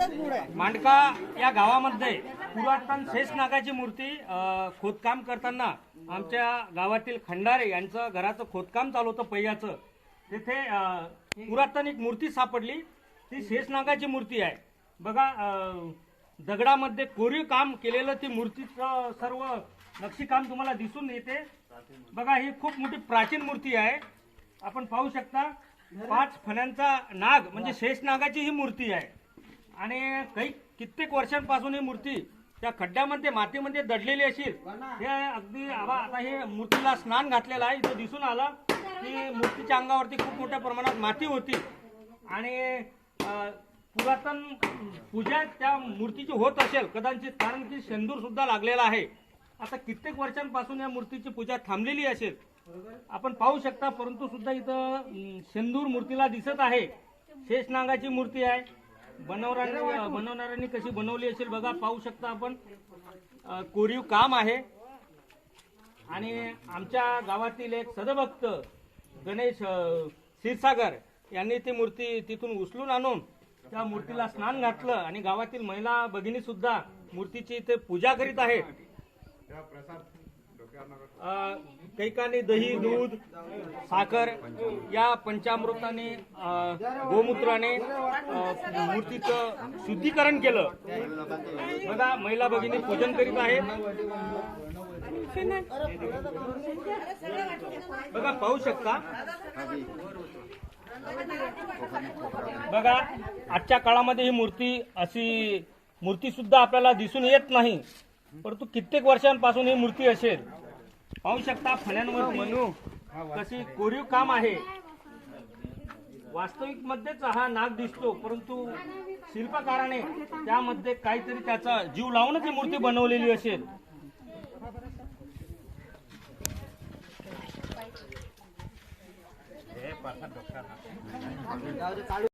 मांडका या गावामध्ये पुरातन शेष नागाची मूर्ती खोदकाम करताना आमच्या गावातील खंडारे यांचं घराचं खोदकाम चालू होतं पहिल्याचं. तिथे पुरातन एक मूर्ती सापडली. ती शेषनागाची मूर्ती आहे. बघा दगडामध्ये कोरीव काम केलेलं ती मूर्तीचं सर्व नक्षीकाम तुम्हाला दिसून येते. बघा ही खूप मोठी प्राचीन मूर्ती आहे. आपण पाहू शकता पाच फण्यांचा नाग म्हणजे शेषनागाची ही मूर्ती आहे. आणि काही कित्येक वर्षांपासून ही मूर्ती त्या खड्ड्यामध्ये मातीमध्ये दडलेली असेल हे अगदी आबा आता हे मूर्तीला स्नान घातलेलं आहे. इथं दिसून आलं की मूर्तीच्या अंगावरती खूप मोठ्या प्रमाणात माती होती. आणि पुरातन पूजा त्या मूर्तीची होत असेल कदाचित कारण की शेंदूर सुद्धा लागलेला आहे. आता कित्येक वर्षांपासून या मूर्तीची पूजा थांबलेली असेल. आपण पाहू शकता परंतु सुद्धा इथं शेंदूर मूर्तीला दिसत आहे. शेषनागाची मूर्ती आहे. बनवणाऱ्या बनवणाऱ्यांनी कशी बनवली असेल बघा पाहू शकता आपण. कोरीव काम आहे. आणि आमच्या गावातील एक सदभक्त गणेश क्षीरसागर यांनी ती मूर्ती तिथून उचलून आणून त्या मूर्तीला स्नान घातलं. आणि गावातील महिला भगिनी सुद्धा मूर्तीची इथे पूजा करीत आहेत. कैकाने दही दूध साखर या पंचामृताने गोमूत्राने मूर्तीचं शुद्धीकरण केलं. बघा महिला भगिनी पूजन करीत आहेत. बघा पाहू शकता. बघा आजच्या काळामध्ये ही मूर्ती अशी मूर्ती सुद्धा आपल्याला दिसून येत नाही. परंतु कित्येक वर्षांपासून ही मूर्ती असेल. पाहू शकता फण्यांवरती कशी कोरीव काम आहे. वास्तविक मध्येच हा नाग दिसतो परंतु शिल्पकाराने त्यामध्ये काहीतरी त्याचा जीव लावूनच ही मूर्ती बनवलेली असेल.